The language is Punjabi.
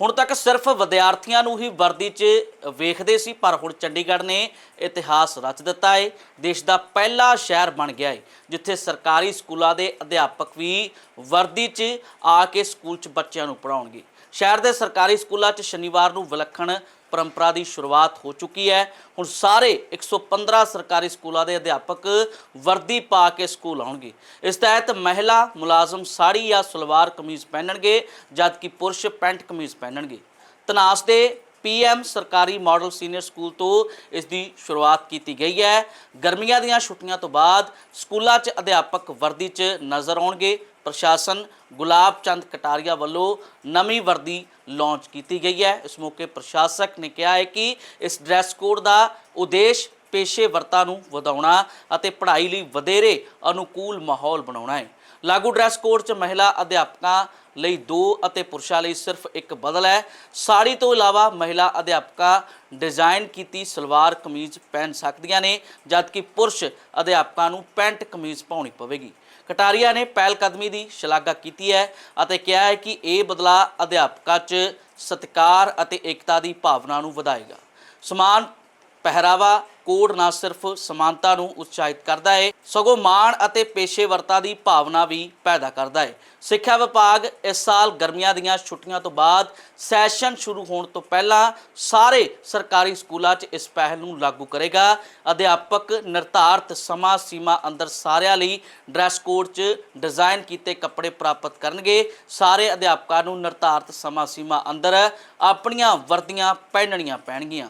ਹੁਣ ਤੱਕ ਸਿਰਫ ਵਿਦਿਆਰਥੀਆਂ ਨੂੰ ਹੀ ਵਰਦੀ 'ਚ ਵੇਖਦੇ ਸੀ, ਪਰ ਹੁਣ ਚੰਡੀਗੜ੍ਹ ਨੇ ਇਤਿਹਾਸ ਰਚ ਦਿੱਤਾ ਹੈ ਦੇਸ਼ ਦਾ ਪਹਿਲਾ ਸ਼ਹਿਰ ਬਣ ਗਿਆ ਹੈ ਜਿੱਥੇ ਸਰਕਾਰੀ ਸਕੂਲਾਂ ਦੇ ਅਧਿਆਪਕ ਵੀ ਵਰਦੀ 'ਚ ਆ ਕੇ ਸਕੂਲ 'ਚ ਬੱਚਿਆਂ ਨੂੰ ਪੜ੍ਹਾਉਣਗੇ। ਸ਼ਹਿਰ ਦੇ ਸਰਕਾਰੀ ਸਕੂਲਾਂ 'ਚ ਸ਼ਨੀਵਾਰ ਨੂੰ ਵਿਲੱਖਣ ਪਰੰਪਰਾ ਦੀ ਸ਼ੁਰੂਆਤ ਹੋ ਚੁੱਕੀ ਹੈ। ਹੁਣ ਸਾਰੇ 115 ਸਰਕਾਰੀ ਸਕੂਲਾਂ ਦੇ ਅਧਿਆਪਕ ਵਰਦੀ ਪਾ ਕੇ ਸਕੂਲ ਆਉਣਗੇ। ਇਸ ਤਹਿਤ ਮਹਿਲਾ ਮੁਲਾਜ਼ਮ ਸਾੜੀ ਜਾਂ ਸਲਵਾਰ ਕਮੀਜ਼ ਪਹਿਨਣਗੇ, ਜਦਕਿ ਪੁਰਸ਼ ਪੈਂਟ ਕਮੀਜ਼ ਪਹਿਨਣਗੇ। ਤਨਾਸ ਦੇ ਪੀਐਮ ਸਰਕਾਰੀ ਮਾਡਲ ਸੀਨੀਅਰ ਸਕੂਲ ਤੋਂ ਇਸ ਦੀ ਸ਼ੁਰੂਆਤ ਕੀਤੀ ਗਈ ਹੈ। ਗਰਮੀਆਂ ਦੀਆਂ ਛੁੱਟੀਆਂ ਤੋਂ ਬਾਅਦ ਸਕੂਲਾਂ 'ਚ ਅਧਿਆਪਕ ਵਰਦੀ 'ਚ ਨਜ਼ਰ ਆਉਣਗੇ। ਪ੍ਰਸ਼ਾਸਨ ਗੁਲਾਬ ਚੰਦ ਕਟਾਰੀਆ ਵੱਲੋਂ ਨਵੀਂ ਵਰਦੀ ਲਾਂਚ ਕੀਤੀ ਗਈ ਹੈ। ਇਸ ਮੌਕੇ ਪ੍ਰਸ਼ਾਸਕ ਨੇ ਕਿਹਾ ਹੈ ਕਿ ਇਸ ਡਰੈਸ ਕੋਡ ਦਾ ਉਦੇਸ਼ ਪੇਸ਼ੇਵਰਤਾ ਨੂੰ ਵਧਾਉਣਾ ਅਤੇ ਪੜ੍ਹਾਈ ਲਈ ਵਧੇਰੇ ਅਨੁਕੂਲ ਮਾਹੌਲ ਬਣਾਉਣਾ ਹੈ। ਲਾਗੂ ਡਰੈਸ ਕੋਡ 'ਚ ਮਹਿਲਾ ਅਧਿਆਪਕਾਂ ਲਈ ਦੋ ਅਤੇ ਪੁਰਸ਼ਾਂ ਲਈ ਸਿਰਫ ਇੱਕ ਬਦਲ ਹੈ। ਸਾੜੀ ਤੋਂ ਇਲਾਵਾ ਮਹਿਲਾ ਅਧਿਆਪਕਾਂ ਡਿਜ਼ਾਈਨ ਕੀਤੀ ਸਲਵਾਰ, ਕਮੀਜ਼ ਪਹਿਨ ਸਕਦੀਆਂ ਨੇ, ਜਦਕਿ ਪੁਰਸ਼ ਅਧਿਆਪਕਾਂ ਨੂੰ ਪੈਂਟ, ਕਮੀਜ਼ ਪਾਉਣੀ ਪਵੇਗੀ। ਕਟਾਰੀਆ ਨੇ ਪਹਿਲ ਕਦਮੀ ਦੀ ਸ਼ਲਾਘਾ ਕੀਤੀ ਹੈ ਅਤੇ ਕਿਹਾ ਹੈ ਕਿ ਇਹ ਬਦਲਾਅ ਅਧਿਆਪਕਾਂ 'ਚ ਸਤਿਕਾਰ ਅਤੇ ਏਕਤਾ ਦੀ ਭਾਵਨਾ ਨੂੰ ਵਧਾਏਗਾ। ਸਮਾਨ ਪਹਿਰਾਵਾ ਕੋਡ ਨਾ ਸਿਰਫ ਸਮਾਨਤਾ ਨੂੰ ਉਤਸ਼ਾਹਿਤ ਕਰਦਾ ਹੈ ਸਗੋਂ ਮਾਣ ਅਤੇ ਪੇਸ਼ੇਵਰਤਾ ਦੀ ਭਾਵਨਾ ਵੀ ਪੈਦਾ ਕਰਦਾ ਹੈ ਸਿੱਖਿਆ ਵਿਭਾਗ ਇਸ ਸਾਲ ਗਰਮੀਆਂ ਦੀਆਂ ਛੁੱਟੀਆਂ ਤੋਂ ਬਾਅਦ ਸੈਸ਼ਨ ਸ਼ੁਰੂ ਹੋਣ ਤੋਂ ਪਹਿਲਾਂ ਸਾਰੇ ਸਰਕਾਰੀ ਸਕੂਲਾਂ 'ਚ ਇਸ ਪਹਿਲ ਨੂੰ ਲਾਗੂ ਕਰੇਗਾ। ਅਧਿਆਪਕ ਨਿਰਧਾਰਤ ਸਮਾਂ ਸੀਮਾ ਅੰਦਰ ਸਾਰਿਆਂ ਲਈ ਡਰੈਸ ਕੋਡ 'ਚ ਡਿਜ਼ਾਈਨ ਕੀਤੇ ਕੱਪੜੇ ਪ੍ਰਾਪਤ ਕਰਨਗੇ। ਸਾਰੇ ਅਧਿਆਪਕਾਂ ਨੂੰ ਨਿਰਧਾਰਤ ਸਮਾਂ ਸੀਮਾ ਅੰਦਰ ਆਪਣੀਆਂ ਵਰਦੀਆਂ ਪਹਿਨਣੀਆਂ ਪੈਣਗੀਆਂ।